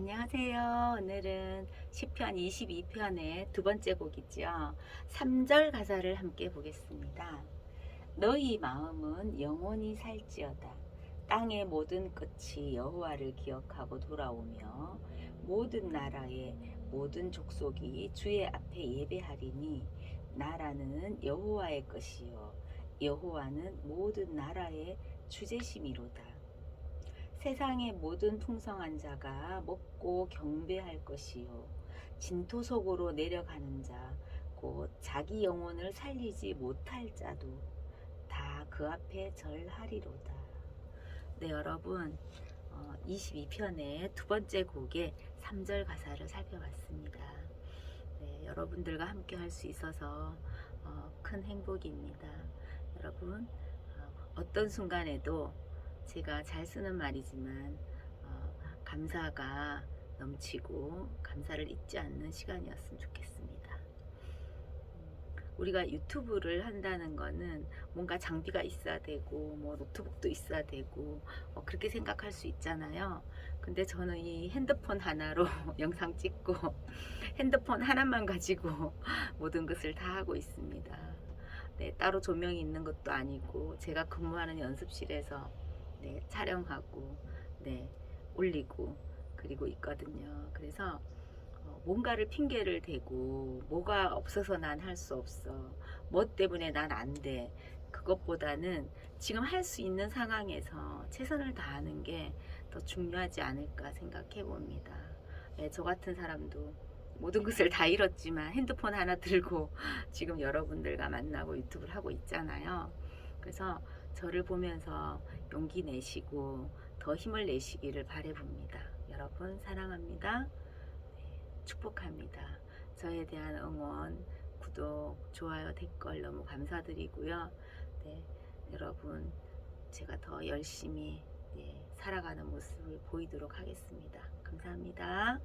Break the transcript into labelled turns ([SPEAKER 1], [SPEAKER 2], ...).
[SPEAKER 1] 안녕하세요. 오늘은 시편 22편의 두 번째 곡이죠. 3절 가사를 함께 보겠습니다. 너희 마음은 영원히 살지어다. 땅의 모든 끝이 여호와를 기억하고 돌아오며 모든 나라의 모든 족속이 주의 앞에 예배하리니 나라는 여호와의 것이요 여호와는 모든 나라의 주제심이로다. 세상의 모든 풍성한 자가 먹고 경배할 것이요 진토 속으로 내려가는 자 곧 자기 영혼을 살리지 못할 자도 다 그 앞에 절하리로다. 네 여러분 22편의 두 번째 곡의 3절 가사를 살펴봤습니다. 네, 여러분들과 함께 할 수 있어서 어, 큰 행복입니다. 여러분 어, 어떤 순간에도 제가 잘 쓰는 말이지만 어, 감사가 넘치고 감사를 잊지 않는 시간이었으면 좋겠습니다. 음, 우리가 유튜브를 한다는 거는 뭔가 장비가 있어야 되고 뭐 노트북도 있어야 되고 어, 그렇게 생각할 수 있잖아요. 근데 저는 이 핸드폰 하나로 영상 찍고 핸드폰 하나만 가지고 모든 것을 다 하고 있습니다. 네, 따로 조명이 있는 것도 아니고 제가 근무하는 연습실에서 네, 촬영하고 네, 올리고 그리고 있거든요. 그래서 어, 뭔가를 핑계를 대고 뭐가 없어서 난 할 수 없어. 뭐 때문에 난 안 돼. 그것보다는 지금 할 수 있는 상황에서 최선을 다하는 게 더 중요하지 않을까 생각해 봅니다. 네, 저 같은 사람도 모든 것을 다 잃었지만 핸드폰 하나 들고 지금 여러분들과 만나고 유튜브를 하고 있잖아요. 그래서 저를 보면서 용기 내시고 더 힘을 내시기를 바래봅니다. 여러분 사랑합니다. 네, 축복합니다. 저에 대한 응원, 구독, 좋아요, 댓글 너무 감사드리고요. 네, 여러분 제가 더 열심히 네, 살아가는 모습을 보이도록 하겠습니다. 감사합니다.